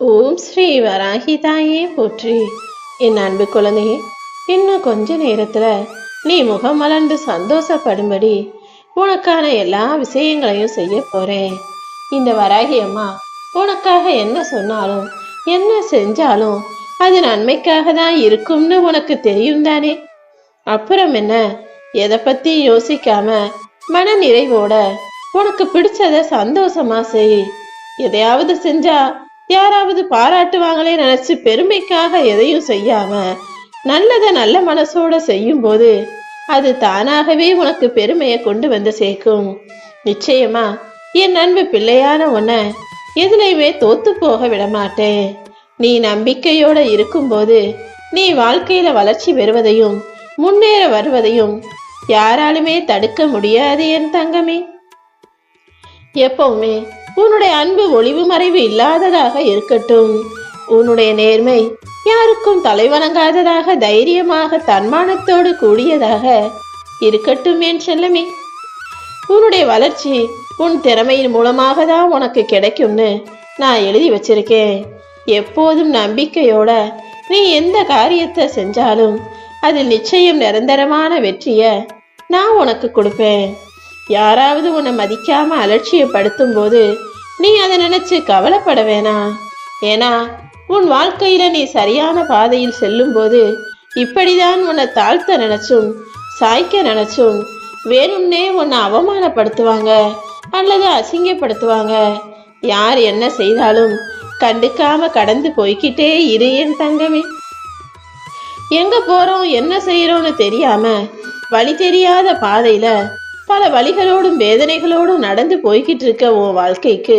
ஓம் ஸ்ரீ வராகி தாயே போற்றி. என் அன்பு குழந்தையே இன்னும் கொஞ்ச நேரத்துல நீ முகம் மலர்ந்து சந்தோஷப்படும்படி உனக்கான எல்லா விஷயங்களையும் செய்ய போறேன். இந்த வராகி அம்மா உனக்காக என்ன சொன்னாலும் என்ன செஞ்சாலும் அது நன்மைக்காக தான் இருக்கும்னு உனக்கு தெரியும் தானே? அப்புறம் என்ன? எதை பத்தி யோசிக்காம மன நிறைவோட உனக்கு பிடிச்சத சந்தோஷமா செய். எதையாவது செஞ்சா யாராவது பாராட்டுவாங்களே நினைச்சு பெருமைக்காக எதையும் செய்யாம நல்லதை நல்ல மனசோட செய்யும் போது அது தானாகவே உனக்கு பெருமையை கொண்டு வந்து சேர்க்கும். நிச்சயமா என் அன்பு பிள்ளையான உன்னை எதுலையுமே தோத்து போக விடமாட்டேன். நீ நம்பிக்கையோட இருக்கும்போது நீ வாழ்க்கையில வளர்ச்சி பெறுவதையும் முன்னேற வருவதையும் யாராலுமே தடுக்க முடியாது என் தங்கமே. எப்பவுமே உன்னுடைய அன்பு ஒளிவு மறைவு இல்லாததாக இருக்கட்டும். உன்னுடைய நேர்மை யாருக்கும் தலைவணங்காததாக தைரியமாக தன்மானத்தோடு கூடியதாக இருக்கட்டும் என் செல்லமே. உன்னுடைய வளர்ச்சி உன் திறமையின் மூலமாக தான் உனக்கு கிடைக்கும்னு நான் எழுதி வச்சிருக்கேன். எப்போதும் நம்பிக்கையோட நீ எந்த காரியத்தை செஞ்சாலும் அதில் நிச்சயம் நிரந்தரமான வெற்றியை நான் உனக்கு கொடுப்பேன். யாராவது உன்னை மதிக்காம அலட்சியப்படுத்தும் போது நீ அதை நினைச்சு கவலைப்பட வேணாம் ஏன்னா உன் வாழ்க்கையில நீ சரியான பாதையில் செல்லும் போது இப்படிதான் உன்னை தாழ்த்த நினைச்சும் சாய்க்க நினைச்சும் வேணும்னே உன்னை அவமானப்படுத்துவாங்க அல்லது அசிங்கப்படுத்துவாங்க. யார் என்ன செய்தாலும் கண்டுக்காம கடந்து போய்க்கிட்டே இரு என் தங்கமே. எங்க போறோம் என்ன செய்யறோம்னு தெரியாம வழி தெரியாத பாதையில பல வழிகளோடும் வேதனைகளோடும் நடந்து போய்கிட்டு இருக்க உன் வாழ்க்கைக்கு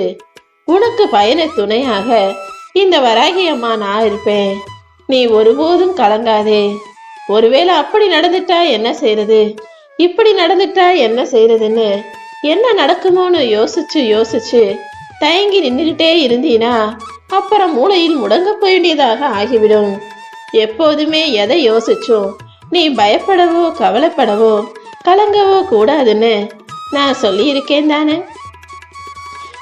உனக்கு பயண துணையாக இந்த வராகி அம்மா நான் இருப்பேன். நீ ஒருபோதும் கலங்காதே. ஒருவேளை அப்படி நடந்துட்டா என்ன செய்யறது இப்படி நடந்துட்டா என்ன செய்யறதுன்னு என்ன நடக்குமோன்னு யோசிச்சு யோசிச்சு தயங்கி நின்றுகிட்டே இருந்தீனா அப்புறம் மூளையில் முடங்க போயிண்டியதாக ஆகிவிடும். எப்போதுமே எதை யோசிச்சோ நீ பயப்படவோ கவலைப்படவோ கலங்கவோ கூடாதுன்னு நான் சொல்லியிருக்கேன் தானே.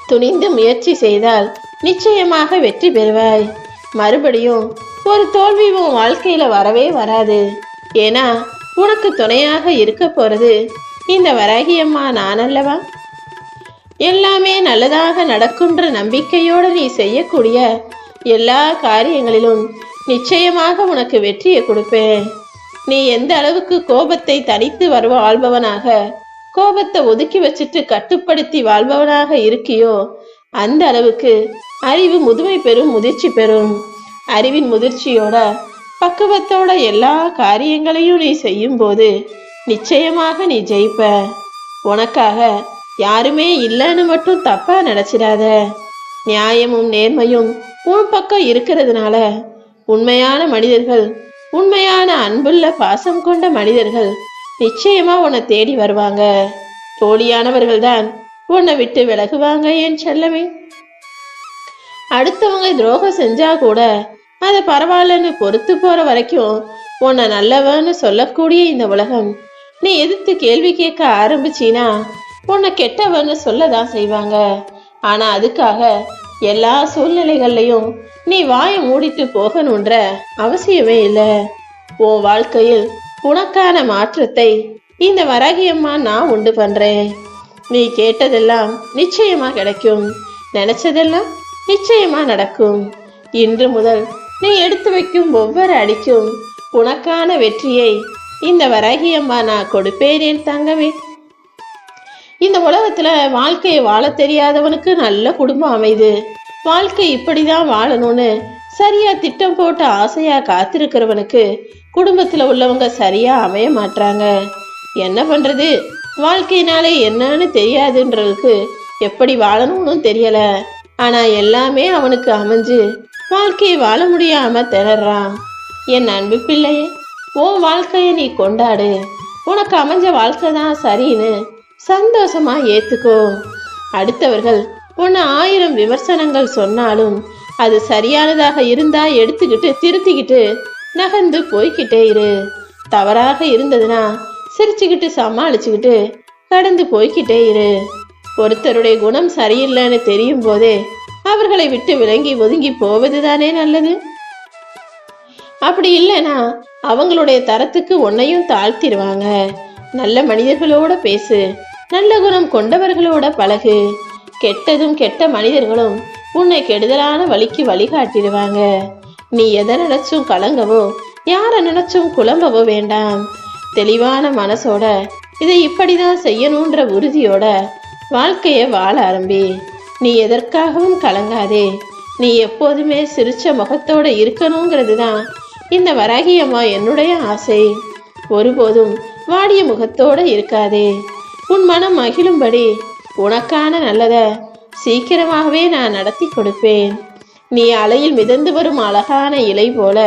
துணிந்து முயற்சி செய்தால் நிச்சயமாக வெற்றி பெறுவாய். மறுபடியும் ஒரு தோல்வி உன் வாழ்க்கையில வரவே வராது. ஏன்னா உனக்கு துணையாக இருக்க போறது இந்த வராகியம்மா நான் அல்லவா? எல்லாமே நல்லதாக நடக்குன்ற நம்பிக்கையோடு நீ செய்யக்கூடிய எல்லா காரியங்களிலும் நிச்சயமாக உனக்கு வெற்றியை கொடுப்பேன். நீ எந்த அளவுக்கு கோபத்தை தனித்து வருவ வாழ்பவனாக கோபத்தை ஒதுக்கி வச்சுட்டு கட்டுப்படுத்தி வாழ்பவனாக இருக்கியோ? அந்த அளவுக்கு அறிவு முதுமை பெறும் முதிர்ச்சி பெறும். அறிவின் முதிர்ச்சியோட பக்குவத்தோட எல்லா காரியங்களையும் நீ செய்யும்போது நிச்சயமாக நீ ஜெயிப்ப. உனக்காக யாருமே இல்லைன்னு மட்டும் தப்பா நினைச்சிடாத. நியாயமும் நேர்மையும் உன் பக்கம் இருக்கிறதுனால உண்மையான மனிதர்கள் உண்மையான அன்புள்ள பாசம் கொண்ட மனிதர்கள் நிச்சயமா உன்னை தேடி வருவாங்க. தோழியானவர்கள் தான் உன்னை விட்டு விலகுவாங்க என் செல்லமே? அடுத்தவங்க துரோகம் செஞ்சா கூட அதை பரவாயில்லன்னு பொறுத்து போற வரைக்கும் உன்னை நல்லவன்னு சொல்லக்கூடிய இந்த உலகம் நீ எதிர்த்து கேள்வி கேட்க ஆரம்பிச்சினா உன்னை கெட்டவன்னு சொல்லதான் செய்வாங்க. ஆனா அதுக்காக எல்லா சூழ்நிலைகள்லையும் நீ வாயை மூடிட்டு போகணுன்ற அவசியமே இல்லை. உன் வாழ்க்கையில் உனக்கான மாற்றத்தை இந்த வராகியம்மா நான் உண்டு பண்றேன். நீ கேட்டதெல்லாம் நிச்சயமா கிடைக்கும். நினைச்சதெல்லாம் நிச்சயமா நடக்கும். இன்று முதல் நீ எடுத்து வைக்கும் ஒவ்வொரு அடிக்கும் உனக்கான வெற்றியை இந்த வராகியம்மா நான் கொடுப்பேனேன் என் தங்கமே. இந்த உலகத்துல வாழ்க்கையை வாழ தெரியாதவனுக்கு நல்ல குடும்பம் அமைது. வாழ்க்கை இப்படிதான் வாழணும்னு சரியா திட்டம் போட்டு ஆசையா காத்திருக்கிறவனுக்கு குடும்பத்துல உள்ளவங்க சரியா அமைய மாட்றாங்க. என்ன பண்றது? வாழ்க்கையினாலே என்னன்னு தெரியாதுன்றதுக்கு எப்படி வாழணும்னு தெரியல. ஆனா எல்லாமே அவனுக்கு அமைஞ்சு வாழ்க்கையை வாழ முடியாம திணறான். என் அன்பு பிள்ளையே உன் வாழ்க்கைய நீ கொண்டாடு. உனக்கு அமைஞ்ச வாழ்க்கை தான் சரின்னு சந்தோஷமா ஏத்துக்கோ. அடுத்தவர்கள் உன்னை ஆயிரம் விமர்சனங்கள் சொன்னாலும் அது சரியானதாக இருந்தா எடுத்துக்கிட்டு திருத்திக்கிட்டு நகர்ந்து போய்கிட்டே இரு. தவறாக இருந்ததுன்னா சிரிச்சுக்கிட்டு சமாளிச்சுக்கிட்டு கடந்து போய்க்கிட்டே இரு. ஒருத்தருடைய குணம் சரியில்லைன்னு தெரியும் போதே அவர்களை விட்டு விலங்கி ஒதுங்கி போவதுதானே நல்லது? அப்படி இல்லைன்னா அவங்களுடைய தரத்துக்கு உன்னையும் தாழ்த்திடுவாங்க. நல்ல மனிதர்களோட பேசு. நல்ல குணம் கொண்டவர்களோட பழகு. கெட்டதும் கெட்ட மனிதர்களும் உன்னை கெடுதலான வழிக்கு வழிகாட்டிடுவாங்க. நீ எதை நினைச்சும் கலங்கவோ யாரை நினைச்சும் குழம்பவோ வேண்டாம். தெளிவான மனசோட இதை இப்படிதான் செய்யணுன்ற உறுதியோட வாழ்க்கைய வாழ ஆரம்பி. நீ எதற்காகவும் கலங்காதே. நீ எப்போதுமே சிரிச்ச முகத்தோட இருக்கணுங்கிறது தான் இந்த வராகியம்மா என்னுடைய ஆசை. ஒருபோதும் வாடிய முகத்தோட இருக்காதே. உன் மனம் மகிழும்படி உனக்கான நல்லத சீக்கிரமாகவே நான் நடத்தி கொடுப்பேன். நீ அலையில் மிதந்து வரும் அழகான இலை போல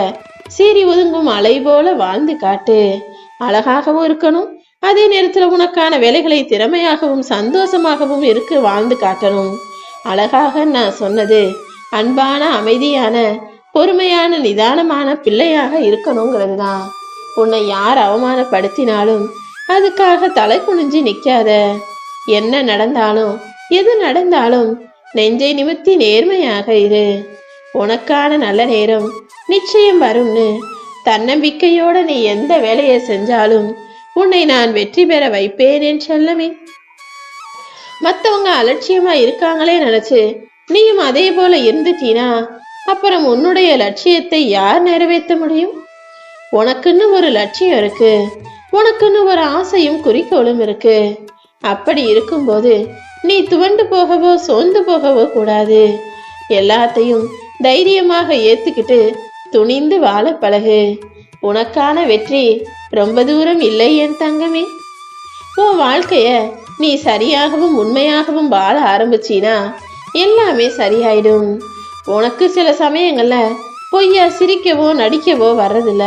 சீறி ஒதுங்கும் அலை போல வாழ்ந்து காட்டு. அழகாகவும் இருக்கணும் அதே நேரத்தில் உனக்கான வேலைகளை திறமையாகவும் சந்தோஷமாகவும் இருக்க வாழ்ந்து காட்டணும். அழகாக நான் சொன்னது அன்பான அமைதியான பொறுமையான நிதானமான பிள்ளையாக இருக்கணுங்கிறது தான் உன்னை யார் அவமானப்படுத்தினாலும் அதுக்காக தலை குனிஞ்சு நிக்காத. என்ன நடந்தாலும் எது நடந்தாலும் நெஞ்சை நிமித்தி நேர்மையாக இரு. உனக்கான நல்ல நேரம் நிச்சயம் வரும்னு தன்னம்பிக்கையோட நீ எந்த வேலையை செஞ்சாலும் உன்னை நான் வெற்றி பெற வைப்பேன் என் செல்லமே. மத்தவங்க அலட்சியமா இருக்காங்களே நினைச்சு நீயும் அதே போல இருந்துட்டீனா அப்புறம் உன்னுடைய லட்சியத்தை யார் நிறைவேற்ற முடியும்? உனக்குன்னு ஒரு லட்சியம் இருக்கு. உனக்குன்னு ஒரு ஆசையும் குறிக்கோளும் இருக்கு. அப்படி இருக்கும்போது நீ துவண்டு போகவோ சோர்ந்து போகவோ கூடாது. எல்லாத்தையும் தைரியமாக ஏத்துக்கிட்டு துணிந்து வாழ பழகு. உனக்கான வெற்றி ரொம்ப தூரம் இல்லை என் தங்கமே. உன் வாழ்க்கைய நீ சரியாகவும் உண்மையாகவும் வாழ ஆரம்பிச்சினா எல்லாமே சரியாயிடும். உனக்கு சில சமயங்கள்ல பொய்யா சிரிக்கவோ நடிக்கவோ வர்றதில்ல.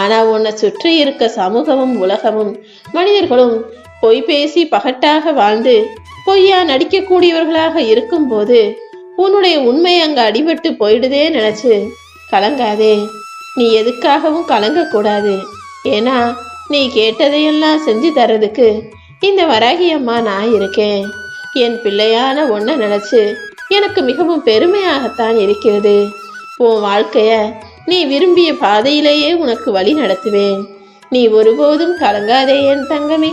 ஆனால் உன்னை சுற்றி இருக்க சமூகமும் உலகமும் மனிதர்களும் பொய் பேசி பகட்டாக வாழ்ந்து பொய்யா நடிக்கக்கூடியவர்களாக இருக்கும்போது உன்னுடைய உண்மை அங்கே அடிபட்டு போயிடுதே நினைச்சு கலங்காதே. நீ எதுக்காகவும் கலங்கக்கூடாது. ஏன்னா நீ கேட்டதையெல்லாம் செஞ்சு தர்றதுக்கு இந்த வராகி அம்மா நான் இருக்கேன். என் பிள்ளையான ஒன்றை நினச்சி எனக்கு மிகவும் பெருமையாகத்தான் இருக்கிறது. உன் வாழ்க்கைய நீ விரும்பிய பாதையிலேயே உனக்கு வழி நடத்துவேன். நீ ஒருபோதும் கலங்காதே என் தங்கமே.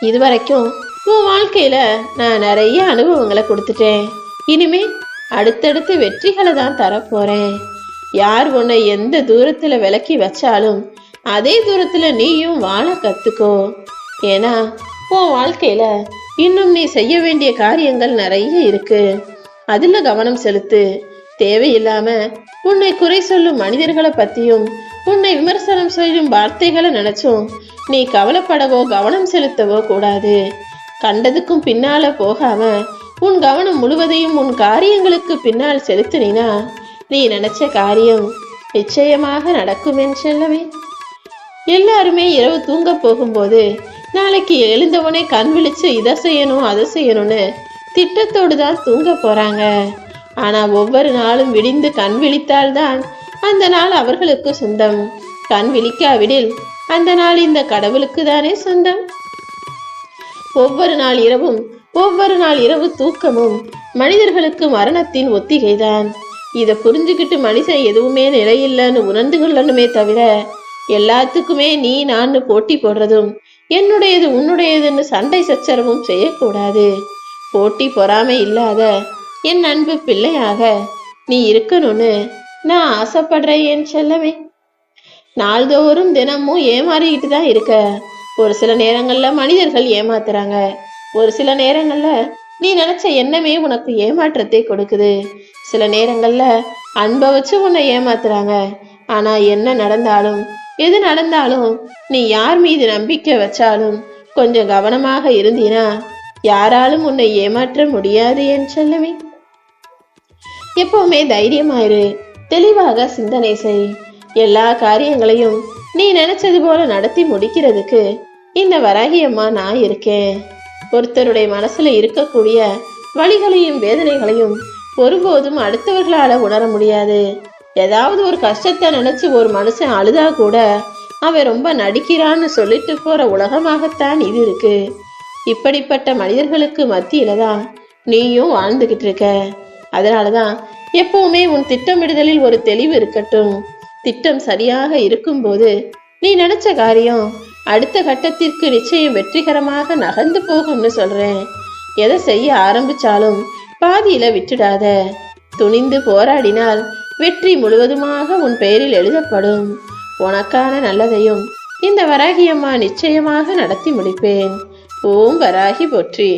இதுவரைக்கும் உன் வாழ்க்கையில நான் நிறைய அனுபவங்களை கொடுத்துட்டேன். இனிமே அடுத்தடுத்து வெற்றிகளை தான் தரப்போறேன். யார் உன்னை எந்த தூரத்துல விலக்கி வச்சாலும் அதே தூரத்துல நீயும் வாழ கத்துக்கோ. ஏன்னா உன் வாழ்க்கையில இன்னும் நீ செய்ய வேண்டிய காரியங்கள் நிறைய இருக்கு. அதுல கவனம் செலுத்து. தேவையில்லாம உன்னை குறை சொல்லும் மனிதர்களை பத்தியும் உன்னை விமர்சனம் செய்யும் வார்த்தைகளை நினைச்சும் நீ கவலைப்படவோ கவனம் செலுத்தவோ கூடாது. கண்டதுக்கும் பின்னால போகாம உன் கவனம் முழுவதையும் உன் காரியங்களுக்கு பின்னால் செலுத்தினா நீ நினைச்ச காரியம் நிச்சயமாக நடக்கும் என் செல்லவே எல்லாருமே இரவு தூங்க போகும்போது நாளைக்கு எழுந்தவனே கண் விழிச்சு இதை செய்யணும் அதை செய்யணும்னு திட்டத்தோடு தான் தூங்க போறாங்க. ஆனா ஒவ்வொரு நாளும் விடிந்து கண் விழித்தால்தான் அந்த நாள் அவர்களுக்கு சொந்தம். கண் விழிக்காவிடில் அந்த நாள் இந்த கடவுளுக்கு தானே சொந்தம்? ஒவ்வொரு நாள் இரவும் ஒவ்வொரு நாள் இரவு தூக்கமும் மனிதர்களுக்கு மரணத்தின் ஒத்திகைதான். இதை புரிஞ்சுக்கிட்டு மனுஷன் எதுவுமே நிலையில்லைன்னு உணர்ந்து கொள்ளணுமே தவிர எல்லாத்துக்குமே நீ நான் போட்டி போடுறதும் என்னுடையது உன்னுடையதுன்னு சண்டை சச்சரவும் செய்யக்கூடாது. போட்டி பொறாமை இல்லாத என் அன்பு பிள்ளையாக நீ இருக்கணும்னு நான் ஆசைப்படுறேன் என் செல்லவே நாள்தோறும் தினமும் ஏமாறிக்கிட்டு தான் இருக்க. ஒரு சில நேரங்களில் மனிதர்கள் ஏமாத்துறாங்க. ஒரு சில நேரங்களில் நீ நினைச்ச எண்ணமே உனக்கு ஏமாற்றத்தை கொடுக்குது. சில நேரங்களில் அன்பை வச்சு உன்னை ஏமாத்துறாங்க. ஆனால் என்ன நடந்தாலும் எது நடந்தாலும் நீ யார் மீது நம்பிக்கை வச்சாலும் கொஞ்சம் கவனமாக இருந்தீனா யாராலும் உன்னை ஏமாற்ற முடியாது என் செல்லவே எப்பவுமே தைரியமாயிரு. தெளிவாக சிந்தனை செய். எல்லா காரியங்களையும் நீ நினைச்சது போல நடத்தி முடிக்கிறதுக்கு இந்த வராகியம்மா நான் இருக்கேன். ஒருத்தருடைய மனசுல இருக்கக்கூடிய வழிகளையும் வேதனைகளையும் ஒருபோதும் அடுத்தவர்களால உணர முடியாது. ஏதாவது ஒரு கஷ்டத்தை நினைச்சு ஒரு மனுஷன் அழுதா கூட அவன் ரொம்ப நடிக்கிறான்னு சொல்லிட்டு போற உலகமாகத்தான் இது இருக்கு. இப்படிப்பட்ட மனிதர்களுக்கு மத்தியில தான் நீயும் வாழ்ந்துகிட்டு இருக்க. அதனாலதான் எப்பவுமே உன் திட்டமிடுதலில் ஒரு தெளிவு இருக்கட்டும். திட்டம் சரியாக இருக்கும்போது நீ நினைச்ச காரியம் அடுத்த கட்டத்திற்கு நிச்சயம் வெற்றிகரமாக நகர்ந்து போகும்னு சொல்றேன். எதை செய்ய ஆரம்பிச்சாலும் பாதியில விட்டுடாத. துணிந்து போராடினால் வெற்றி முழுவதுமாக உன் பெயரில் எழுதப்படும். உனக்கான நல்லதையும் இந்த வராகியம்மா நிச்சயமாக நடத்தி முடிப்பேன். ஓம் வராகி போற்றி.